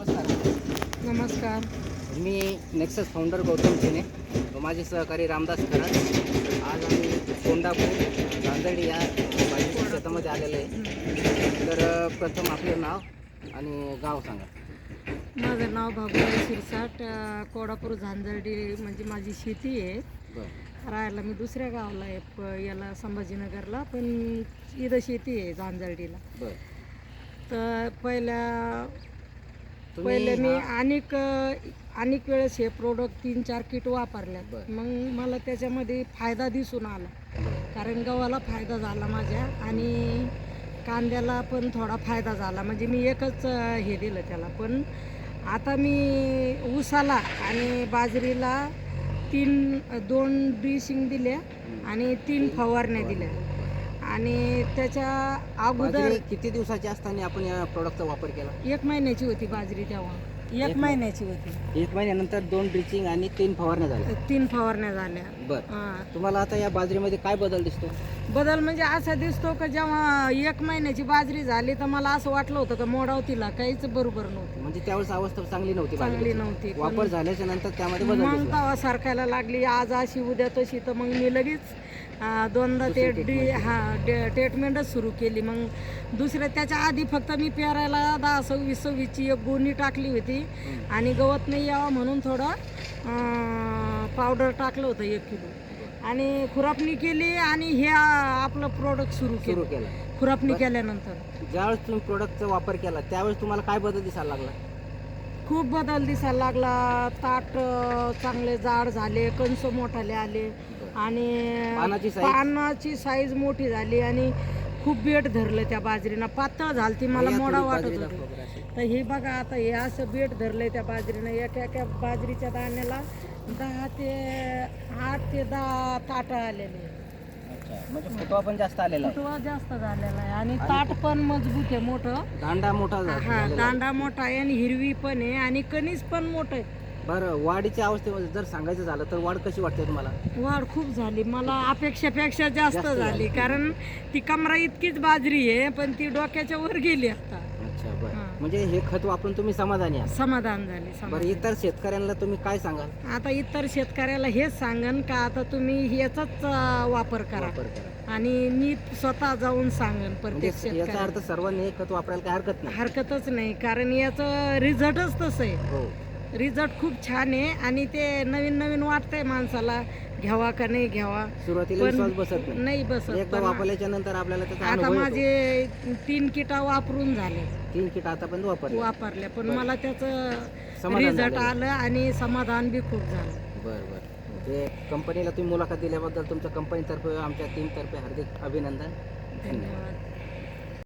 नमस्कार. नमस्कार. मी nexus founder Gautam चिने व माझे सहकारी रामदास खरात. आज आम्ही कोंडापूर गांजडी या भाजीच्या शेतामध्ये आलेलो आहे. तर प्रथम आपलं नाव आणि गाव सांगा. माझं नाव भागवत शिरसाट कोडापूर झांजर्डी म्हणजे माझी शेती आहे. राहायला मी दुसऱ्या गावाला आहे प याला संभाजीनगरला पण इथं शेती आहे झांजर्डीला तर पहिल्या तुम्ही पहिले मी हा- अनेक अनेक वेळेस हे प्रोडक्ट तीन चार किट वापरल्यात. बरं. मग मला त्याच्यामध्ये फायदा दिसून आला. कारण गव्हाला फायदा झाला माझ्या आणि कांद्याला पण थोडा फायदा झाला. म्हणजे मी एकच अं, हे दिलं त्याला. पण आता मी ऊसाला आणि बाजरीला तीन दोन ड्रिशिंग दिल्या आणि तीन फवारण्या दिल्या. आणि त्याच्या अगोदर किती दिवसाची असताना आपण या प्रोडक्टचा वापर केला? एक महिन्याची होती बाजरी तेव्हा. एक महिन्याची होती. एक महिन्यानंतर दोन ड्रिचिंग आणि तीन फवारण्या झाल्या. तीन फवारण्या झाल्या. बरं. हा. तुम्हाला आता या बाजरीमध्ये काय बदल दिसतो? बदल म्हणजे असा दिसतो का जेव्हा एक महिन्याची बाजरी झाली तर मला असं वाटलं होतं का मोडाव तिला. काहीच बरोबर नव्हती. म्हणजे त्यावेळेस अवस्था चांगली नव्हती चांगली बाजरीची. नव्हती. पण वापर झाल्याच्यानंतर त्यामध्ये बदल मग दिसला. तवा सारखायला लागली. आज अशी उद्या तशी. तर मग मी लगेच अं, दोनदा ते डी हा ट्रीटमेंटच सुरू केली. मग दुसऱ्या त्याच्या आधी फक्त मी पेरायला दहा सव्वीस सव्वीसची एक गोणी टाकली होती. हं. आणि गवत नाही यावं म्हणून थोडं पावडर टाकलं होतं एक किलो. आणि खुरापणी केली आणि हे आपलं प्रोडक्ट सुरू सुरू केलं. केला खुरापणी बरं. केल्यानंतर. ज्यावेळेस तुम्ही प्रोडक्टचा वापर केला त्यावेळेस तुम्हाला काय बदल दिसायला लागला? खूप बदल दिसायला लागला. ताट चांगले जाड झाले कंस मोठाले आले. आणि पानाची size? पानाची साईज मोठी झाली आणि खूप बेट धरलं त्या बाजरीनं. पातळ झाली ती मला मोडा वाटत होती. तर हे बघा आता हे असं बेट धरलंय त्या बाजरीनं. एका एका बाजरीच्या दाण्याला दहा ते आठ ते दहा ताट आलेले. म्हणजे फुटवा पण जास्त आलेला फुटवा जास्त झालेला आहे. आणि ताट पण मजबूत आहे मोठं. दांडा मोठा हा. दांडा मोठा आहे आणि हिरवी पण आहे आणि कणीस पण मोठं आहे. बरं वाढीच्या अवस्थेमध्ये जर सांगायचं झालं तर वाढ कशी वाटते तुम्हाला? वाढ खूप झाली. मला अपेक्षापेक्षा जास्त जास्त झाली. झाली. कारण ती कमरा इतकीच बाजरी आहे पण ती डोक्याच्या वर गेली आता. अच्छा बरं. म्हणजे हे खत वापरून तुम्ही समाधानी आहात? समाधान झाले बरं समाधान इतर शेतकऱ्यांना तुम्ही काय सांगाल? आता इतर शेतकऱ्याला हेच सांगन का आता तुम्ही याचाच अं, वापर करा. वापर करा. आणि मी स्वतः जाऊन सांगन म्हणजे प्रत्येक याचा शेतकऱ्याला. अर्थ सर्वांनी हे खत वापरायला काही हरकत नाही? हरकतच नाही कारण याचं रिझल्टच तसं आहे. हो. रिझल्ट खूप छान आहे आणि ते नवीन नवीन वाटतंय माणसाला घ्यावा का नाही घ्यावा. सुरुवातीला पण विश्वास बसत नाही. नाही बसत एकदा पण वापरल्याच्या नंतर आपल्याला त्याचा आता अनुभव येतो. माझे तीन किटा वापरून झाले. तीन किट आतापर्यंत वापरले वापरल्या. पण बरं. मला त्याचं समाधान रिझल्ट. आलं आणि समाधान बी खूप झालं. बरं बरं. ते कंपनीला तुम्ही मुलाखत दिल्याबद्दल तुमच्या कंपनीतर्फे आमच्या टीमतर्फे हार्दिक अभिनंदन. धन्यवाद.